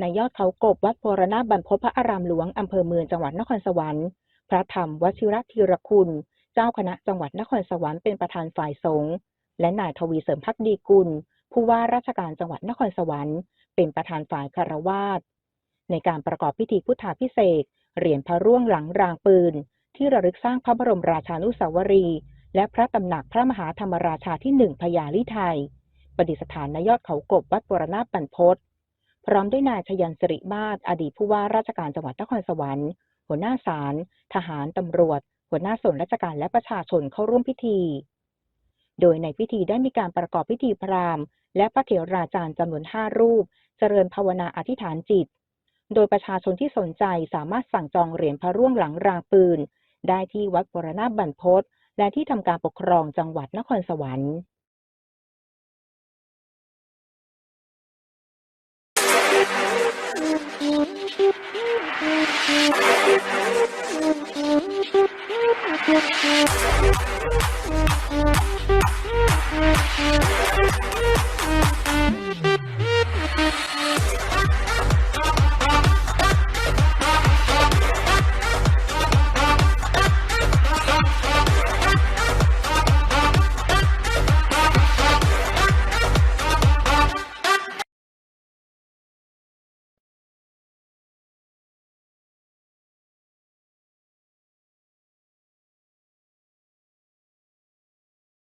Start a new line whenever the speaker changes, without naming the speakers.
ในยอดเขากบวัดโพรณาบรรพตพระอารามหลวงอำเภอเมืองจังหวัดนครสวรรค์ พระธรรมวชิรธีรคุณ เจ้าคณะจังหวัดนครสวรรค์เป็นประธานฝ่ายสงฆ์และนายทวีเสริมพักดีกุล ผู้ว่าราชการจังหวัดนครสวรรค์ เป็นประธานฝ่ายคารวาสในการประกอบพิธีพุทธาพิเศษเหรียญพระร่วงหลังรางปืน ที่ระลึกสร้างพระบรมราชานุสาวรีย์และพระตำหนักพระมหาธรรมราชาที่หนึ่งพญาลิไทยประดิษฐานณยอดเขากบวัดปรณาบรรพต พร้อมด้วยนายชยันสิริมาศอดีตผู้ว่าราชการจังหวัดนครสวรรค์ หัวหน้าศาลทหารตำรวจ หัวหน้าส่วนราชการและประชาชนเข้าร่วมพิธี โดยในพิธีได้มีการประกอบพิธีพราหมณ์ และพระเถราจารย์จำนวนห้ารูป เจริญภาวนาอธิษฐานจิต โดยประชาชนที่สนใจสามารถสั่งจองเหรียญพระร่วงหลังรางปืน ได้ที่วัดปรณาบรรพตและที่ทำการปกครองจังหวัดนครสวรรค์
Thank you.